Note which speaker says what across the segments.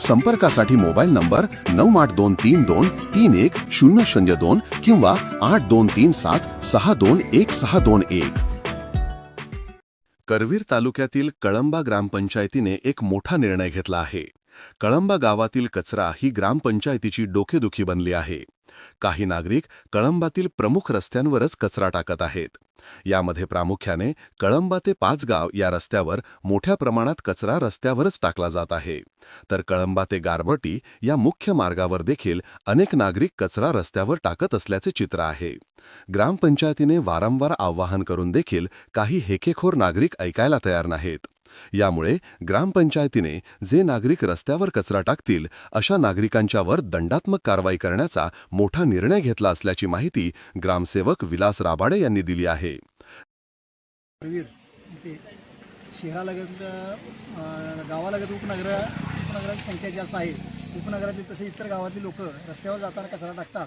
Speaker 1: संपर्कासाठी mobile number नऊ आठ दोन तीन दोन तीन एक शून्य शून्य दोन किंवा आठ दोन तीन सात सहा दोन एक सहा दोन एक. करवीर तालुक्यातील कळंबा ग्रामपंचायतीने एक मोठा निर्णय घेतला आहे. कळंबा गावातील कचरा ही ग्रामपंचायतीची डोकेदुखी बनली आहे. काही नागरिक कळंबातील प्रमुख रस्त्यांवरच कचरा टाकत आहेत. यामध्ये प्रामुख्याने कळंबा ते पाचगाव या रस्त्यावर मोठ्या प्रमाणात कचरा रस्त्यावरच टाकला जात आहे. तर कळंबा ते गारबटी या मुख्य मार्गावर देखील अनेक नागरिक कचरा रस्त्यावर टाकत असल्याचे चित्र आहे. ग्रामपंचायतीने वारंवार आवाहन करून देखील काही हेकेखोर नागरिक ऐकायला तयार नाहीत. यामुळे ग्रामपंचायतीने जे नागरिक रस्त्यावर कचरा टाकतील अशा नागरिकांच्यावर दंडात्मक कारवाई करण्याचा मोठा निर्णय घेतला असल्याची माहिती ग्रामसेवक विलास राबाडे यांनी दिली आहे.
Speaker 2: शहरालगत गावालगत उपनगर उपनगराची संख्या जास्त आहे. उपनगरातील तसे इतर गावातील लोक रस्त्यावर जाताना कचरा टाकतात.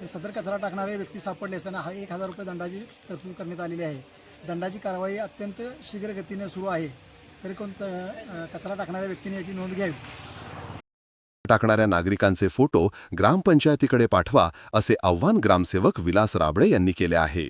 Speaker 2: तर सदर कचरा टाकणारे व्यक्ती सापडले असताना हा एक हजार रुपये दंडाची तरतूद करण्यात आलेली आहे. दंडाची कारवाई अत्यंत शीघ्रगतीने सुरू आहे. तरी कोणतं कचरा टाकणाऱ्या व्यक्तीने याची नोंद घ्यावी.
Speaker 1: टाकणाऱ्या नागरिकांचे फोटो ग्रामपंचायतीकडे पाठवा असे आव्हान ग्रामसेवक विलास राबडे यांनी केले आहे.